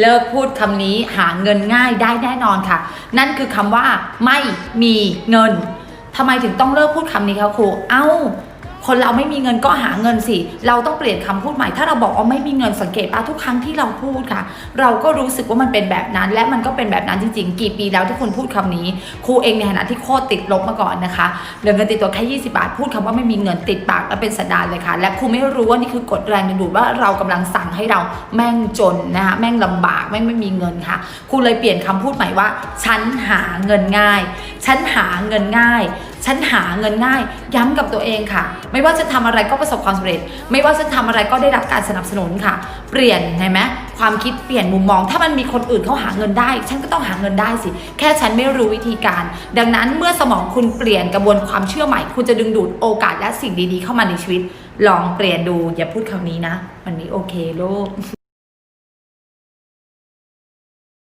เลิกพูดคำนี้หาเงินง่ายได้แน่นอนค่ะ นั่นคือคำว่าไม่มีเงินทำไมถึงต้องเลิกพูดคำนี้คะครู เอ้า คนเราไม่มีเงินก็หาเงินสิ เราต้องเปลี่ยนคำพูดใหม่ ถ้าเราบอกว่าไม่มีเงินสังเกตปะทุกครั้งที่เราพูดค่ะ เราก็รู้สึกว่ามันเป็นแบบนั้น และมันก็เป็นแบบนั้นจริงๆ กี่ปีแล้วที่คุณพูดคำนี้ ครูเองในฐานะที่โคตรติดลบมาก่อนนะคะ เหลือเงินติดตัวแค่20 บาท พูดคำว่าไม่มีเงินติดปากและเป็นสันดานเลยค่ะ และครูไม่รู้ว่านี่คือกฎแรงดึงดูดว่าเรากำลังสั่งให้เราแม่งจนนะคะแม่งลำบากแม่งไม่มีเงินค่ะ ครูเลยเปลี่ยนคำพูดใหม่ว่า ฉันหาเงินง่าย ฉันหาเงินง่าย ฉันหาเงินง่าย ย้ำกับตัวเองค่ะ ไม่ว่าจะทำอะไรก็ประสบความสำเร็จ ไม่ว่าจะทำอะไรก็ได้รับการสนับสนุนค่ะ เปลี่ยนเห็นไหมความคิดเปลี่ยนมุมมอง ถ้ามันมีคนอื่นเขาหาเงินได้ ฉันก็ต้องหาเงินได้สิ แค่ฉันไม่รู้วิธีการ ดังนั้นเมื่อสมองคุณเปลี่ยนกระบวนความเชื่อใหม่ คุณจะดึงดูดโอกาสและสิ่งดีๆ เข้ามาในชีวิต ลองเปลี่ยนดูอย่าพูดคำนี้นะ มันไม่โอเคโลก